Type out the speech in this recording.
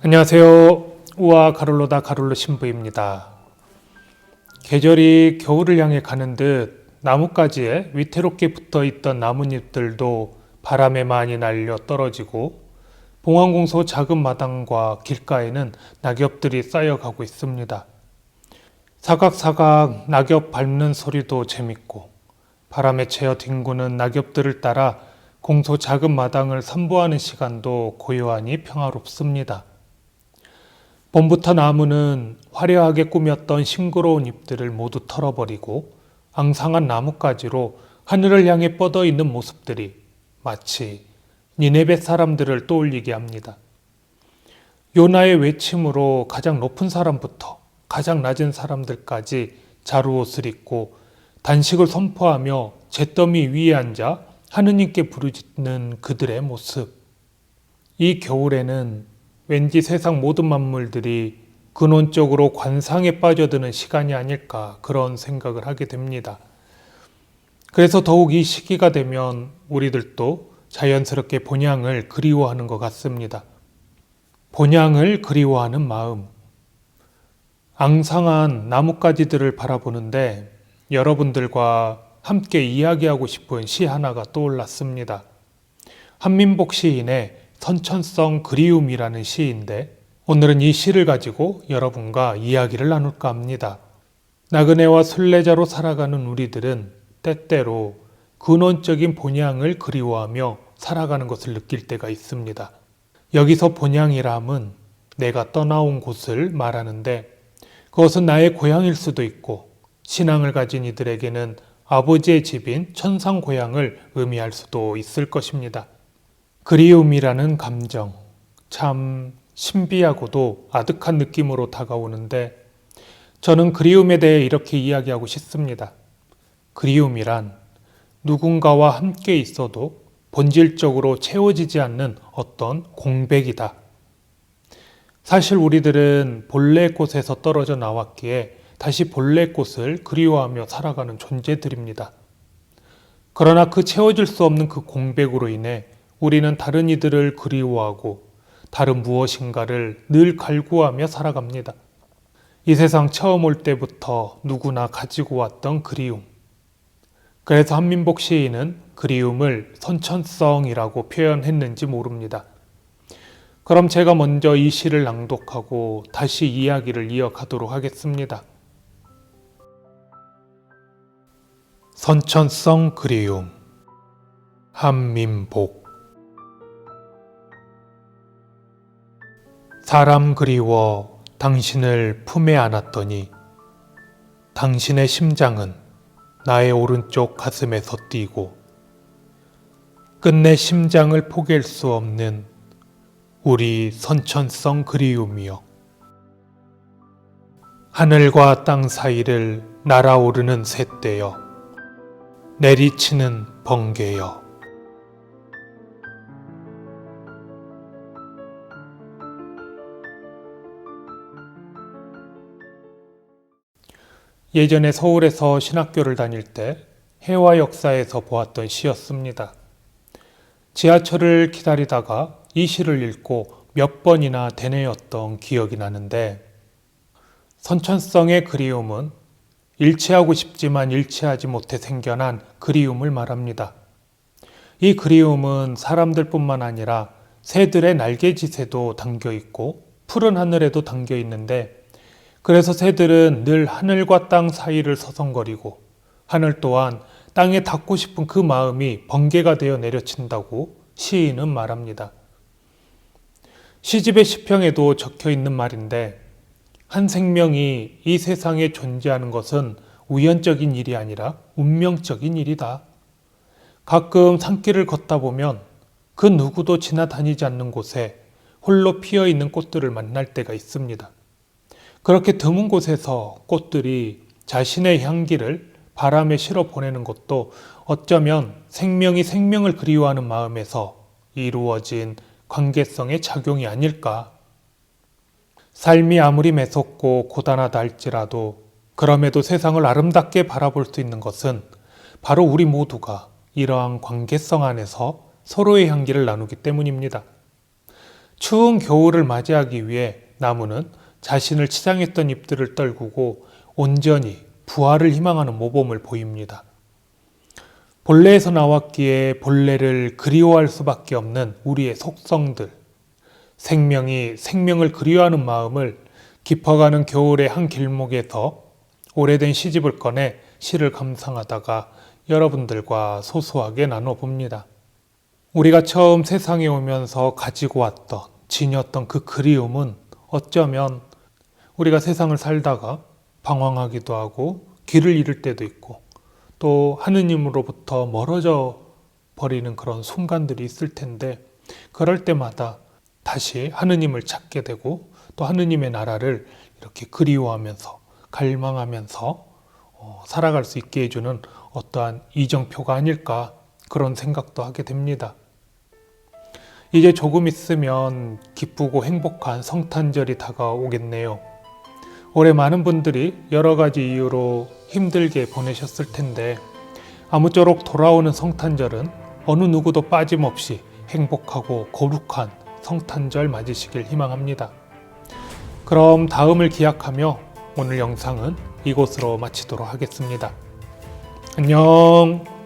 안녕하세요. 우아 가롤로다 가롤로 신부입니다. 계절이 겨울을 향해 가는 듯 나뭇가지에 위태롭게 붙어 있던 나뭇잎들도 바람에 많이 날려 떨어지고 봉황공소 작은 마당과 길가에는 낙엽들이 쌓여가고 있습니다. 사각사각 낙엽 밟는 소리도 재밌고 바람에 채어 뒹구는 낙엽들을 따라 공소 작은 마당을 산보하는 시간도 고요하니 평화롭습니다. 봄부터 나무는 화려하게 꾸몄던 싱그러운 잎들을 모두 털어버리고 앙상한 나뭇가지로 하늘을 향해 뻗어 있는 모습들이 마치 니네베 사람들을 떠올리게 합니다. 요나의 외침으로 가장 높은 사람부터 가장 낮은 사람들까지 자루옷을 입고 단식을 선포하며 잿더미 위에 앉아 하느님께 부르짖는 그들의 모습. 이 겨울에는 왠지 세상 모든 만물들이 근원적으로 관상에 빠져드는 시간이 아닐까 그런 생각을 하게 됩니다. 그래서 더욱 이 시기가 되면 우리들도 자연스럽게 본향을 그리워하는 것 같습니다. 본향을 그리워하는 마음. 앙상한 나뭇가지들을 바라보는데 여러분들과 함께 이야기하고 싶은 시 하나가 떠올랐습니다. 한민복 시인의 선천성 그리움이라는 시인데 오늘은 이 시를 가지고 여러분과 이야기를 나눌까 합니다. 나그네와 순례자로 살아가는 우리들은 때때로 근원적인 본향을 그리워하며 살아가는 것을 느낄 때가 있습니다. 여기서 본향이라 은 내가 떠나온 곳을 말하는데 그것은 나의 고향일 수도 있고 신앙을 가진 이들에게는 아버지의 집인 천상 고향을 의미할 수도 있을 것입니다. 그리움이라는 감정, 참 신비하고도 아득한 느낌으로 다가오는데 저는 그리움에 대해 이렇게 이야기하고 싶습니다. 그리움이란 누군가와 함께 있어도 본질적으로 채워지지 않는 어떤 공백이다. 사실 우리들은 본래 곳에서 떨어져 나왔기에 다시 본래 곳을 그리워하며 살아가는 존재들입니다. 그러나 그 채워질 수 없는 그 공백으로 인해 우리는 다른 이들을 그리워하고 다른 무엇인가를 늘 갈구하며 살아갑니다. 이 세상 처음 올 때부터 누구나 가지고 왔던 그리움. 그래서 한민복 시인은 그리움을 선천성이라고 표현했는지 모릅니다. 그럼 제가 먼저 이 시를 낭독하고 다시 이야기를 이어가도록 하겠습니다. 선천성 그리움 한민복 사람 그리워 당신을 품에 안았더니 당신의 심장은 나의 오른쪽 가슴에서 뛰고 끝내 심장을 포갤 수 없는 우리 선천성 그리움이여. 하늘과 땅 사이를 날아오르는 새떼여. 내리치는 번개여 예전에 서울에서 신학교를 다닐 때 해와 역사에서 보았던 시였습니다. 지하철을 기다리다가 이 시를 읽고 몇 번이나 되뇌었던 기억이 나는데 선천성의 그리움은 일치하고 싶지만 일치하지 못해 생겨난 그리움을 말합니다. 이 그리움은 사람들뿐만 아니라 새들의 날개짓에도 담겨 있고 푸른 하늘에도 담겨 있는데 그래서 새들은 늘 하늘과 땅 사이를 서성거리고 하늘 또한 땅에 닿고 싶은 그 마음이 번개가 되어 내려친다고 시인은 말합니다. 시집의 시평에도 적혀 있는 말인데 한 생명이 이 세상에 존재하는 것은 우연적인 일이 아니라 운명적인 일이다. 가끔 산길을 걷다 보면 그 누구도 지나다니지 않는 곳에 홀로 피어 있는 꽃들을 만날 때가 있습니다. 그렇게 드문 곳에서 꽃들이 자신의 향기를 바람에 실어 보내는 것도 어쩌면 생명이 생명을 그리워하는 마음에서 이루어진 관계성의 작용이 아닐까. 삶이 아무리 매섭고 고단하다 할지라도 그럼에도 세상을 아름답게 바라볼 수 있는 것은 바로 우리 모두가 이러한 관계성 안에서 서로의 향기를 나누기 때문입니다. 추운 겨울을 맞이하기 위해 나무는 자신을 치장했던 잎들을 떨구고 온전히 부활을 희망하는 모범을 보입니다. 본래에서 나왔기에 본래를 그리워할 수밖에 없는 우리의 속성들, 생명이 생명을 그리워하는 마음을 깊어가는 겨울의 한 길목에서 오래된 시집을 꺼내 시를 감상하다가 여러분들과 소소하게 나눠봅니다. 우리가 처음 세상에 오면서 가지고 왔던, 지녔던 그 그리움은 어쩌면 우리가 세상을 살다가 방황하기도 하고 길을 잃을 때도 있고 또 하느님으로부터 멀어져 버리는 그런 순간들이 있을 텐데 그럴 때마다 다시 하느님을 찾게 되고 또 하느님의 나라를 이렇게 그리워하면서 갈망하면서 어, 살아갈 수 있게 해주는 어떠한 이정표가 아닐까 그런 생각도 하게 됩니다. 이제 조금 있으면 기쁘고 행복한 성탄절이 다가오겠네요. 올해 많은 분들이 여러 가지 이유로 힘들게 보내셨을 텐데 아무쪼록 돌아오는 성탄절은 어느 누구도 빠짐없이 행복하고 거룩한 성탄절 맞으시길 희망합니다. 그럼 다음을 기약하며 오늘 영상은 이곳으로 마치도록 하겠습니다. 안녕!